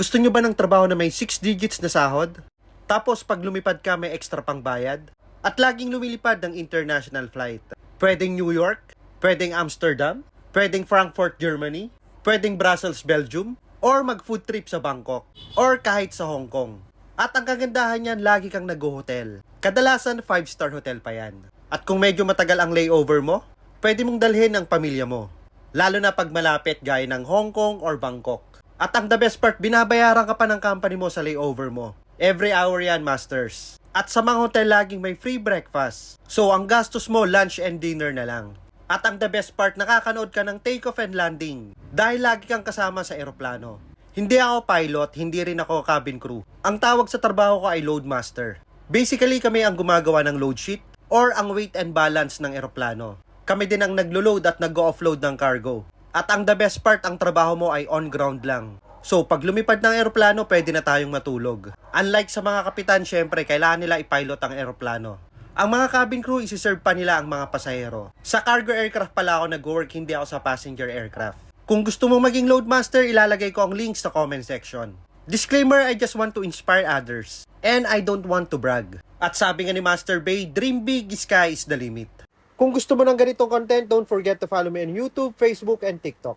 Gusto nyo ba ng trabaho na may 6 digits na sahod? Tapos pag lumipad ka may extra pang bayad? At laging lumilipad ng international flight? Pwedeng New York? Pwedeng Amsterdam? Pwedeng Frankfurt, Germany? Pwedeng Brussels, Belgium? Or mag-food trip sa Bangkok? Or kahit sa Hong Kong? At ang kagandahan niyan, lagi kang nag-hotel. Kadalasan, 5-star hotel pa yan. At kung medyo matagal ang layover mo, pwede mong dalhin ang pamilya mo. Lalo na pag malapit gaya ng Hong Kong or Bangkok. At ang the best part, binabayaran ka pa ng company mo sa layover mo. Every hour yan, masters. At sa mga hotel, laging may free breakfast. So, ang gastos mo, lunch and dinner na lang. At ang the best part, nakakanood ka ng take-off and landing. Dahil lagi kang kasama sa eroplano. Hindi ako pilot, hindi rin ako cabin crew. Ang tawag sa trabaho ko ay load master. Basically, kami ang gumagawa ng load sheet or ang weight and balance ng eroplano. Kami din ang naglo-load at nag-offload ng cargo. At ang the best part, ang trabaho mo ay on ground lang. So, pag lumipad ng eroplano, pwede na tayong matulog. Unlike sa mga kapitan, syempre, kailangan nila ipilot ang eroplano. Ang mga cabin crew, isi-serve pa nila ang mga pasahero. Sa cargo aircraft pala ako nag-work, hindi ako sa passenger aircraft. Kung gusto mo maging loadmaster, ilalagay ko ang link sa comment section. Disclaimer, I just want to inspire others. And I don't want to brag. At sabi nga ni Master Bay, dream big, sky is the limit. Kung gusto mo ng ganitong content, don't forget to follow me on YouTube, Facebook, and TikTok.